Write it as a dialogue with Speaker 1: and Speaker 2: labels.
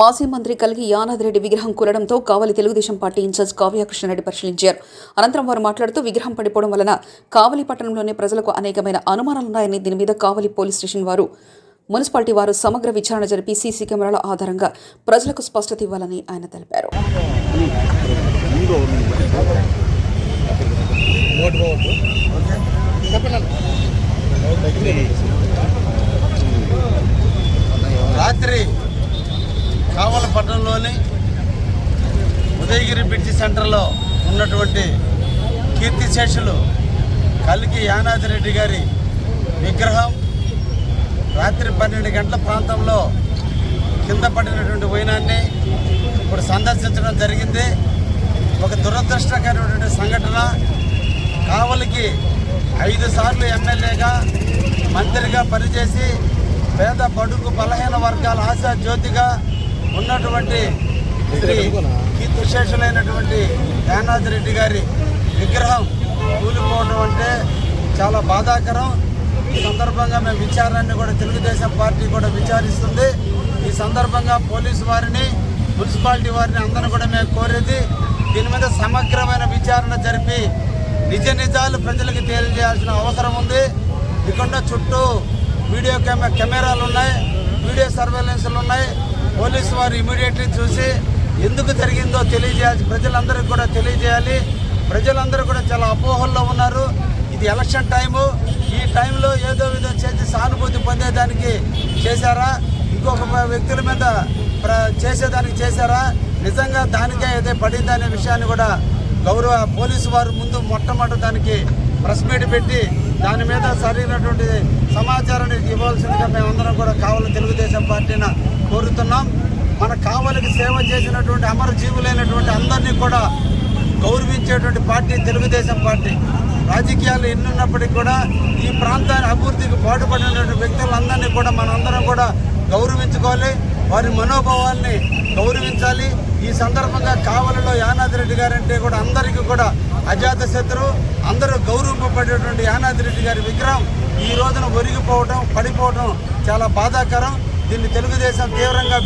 Speaker 1: మాజీ మంత్రి కలిగి యానాదిరెడ్డి విగ్రహం కూలడంతో Kavali Telugu Desam party in charge Kavya Krishna Reddy పరిశీలించారు. అనంతరం వారు మాట్లాడుతూ విగ్రహం పడిపోవడం వలన కావలి పట్టణంలోని ప్రజలకు అనేకమైన అనుమానాలున్నాయని దీని మీద కావలి పోలీస్ స్టేషన్ వారు మున్సిపాలిటీ వారు సమగ్ర విచారణ జరిపి సీసీ కెమెరాల ఆధారంగా ప్రజలకు స్పష్టత ఇవ్వాలని ఆయన తెలిపారు.
Speaker 2: చెప్పండి కావల పట్టణంలోని ఉదయగిరి బ్రిడ్జి సెంటర్లో ఉన్నటువంటి కీర్తిశేషులు కలికి యానాదిరెడ్డి గారి విగ్రహం రాత్రి పన్నెండు గంటల ప్రాంతంలో కింద పడినటువంటి వైనాన్ని ఇప్పుడు సందర్శించడం జరిగింది. ఒక దురదృష్టకరమైనటువంటి సంఘటన. కావలికి ఐదు సార్లు ఎమ్మెల్యేగా మంత్రిగా పనిచేసి పేద బడుగు బలహీన వర్గాల ఆశా జ్యోతిగా ఉన్నటువంటి శ్రీ కీర్తిశేషులైనటువంటి యానాథ్ రెడ్డి గారి విగ్రహం కూలిపోవడం అంటే చాలా బాధాకరం. ఈ సందర్భంగా మేము విచారాన్ని కూడా తెలుగుదేశం పార్టీ కూడా విచారిస్తుంది. ఈ సందర్భంగా పోలీసు వారిని మున్సిపాలిటీ వారిని అందరూ కూడా మేము కోరేది దీని మీద సమగ్రమైన విచారణ జరిపి నిజ నిజాలు ప్రజలకు తెలియజేయాల్సిన అవసరం ఉంది. ఇక్కడ చుట్టూ వీడియో కెమెరాలు ఉన్నాయి వీడియో సర్వేలెన్స్లు ఉన్నాయి. పోలీసు వారు ఇమీడియట్లీ చూసి ఎందుకు జరిగిందో తెలియజేయాలి. ప్రజలందరికీ కూడా తెలియజేయాలి. ప్రజలందరూ కూడా చాలా అపోహల్లో ఉన్నారు. ఇది ఎలక్షన్ టైము. ఈ టైంలో ఏదో విధంగా చేసి సానుభూతి పొందేదానికి చేశారా? ఇంకొక వ్యక్తుల మీద ప్ర చేసేదానికి చేశారా? నిజంగా దానికే ఏదో పడిందనే విషయాన్ని కూడా గౌరవ పోలీసు వారు ముందు మొట్టమొదటి దానికి ప్రెస్ మీట్ పెట్టి దాని మీద సరైనటువంటి సమాచారాన్ని ఇవ్వాల్సిందిగా మేమందరం కూడా కావాలి తెలుగుదేశం పార్టీన కోరుతున్నాం. మన కావలికి సేవ చేసినటువంటి అమరజీవులైనటువంటి అందరినీ కూడా గౌరవించేటువంటి పార్టీ తెలుగుదేశం పార్టీ. రాజకీయాలు ఎన్నున్నప్పటికీ కూడా ఈ ప్రాంతాన్ని అభివృద్ధికి పాటుపడినటువంటి వ్యక్తులందరినీ కూడా మనందరం కూడా గౌరవించుకోవాలి. వారి మనోభావాల్ని గౌరవించాలి. ఈ సందర్భంగా కావలిలో యానాది రెడ్డి గారంటే కూడా అందరికీ కూడా అజాత శత్రువు అందరూ గౌరవింపబడేటువంటి యానాది రెడ్డి గారి విగ్రహం ఈ రోజున ఒరిగిపోవడం పడిపోవడం చాలా బాధాకరం. దీన్ని తెలుగుదేశం తీవ్రంగా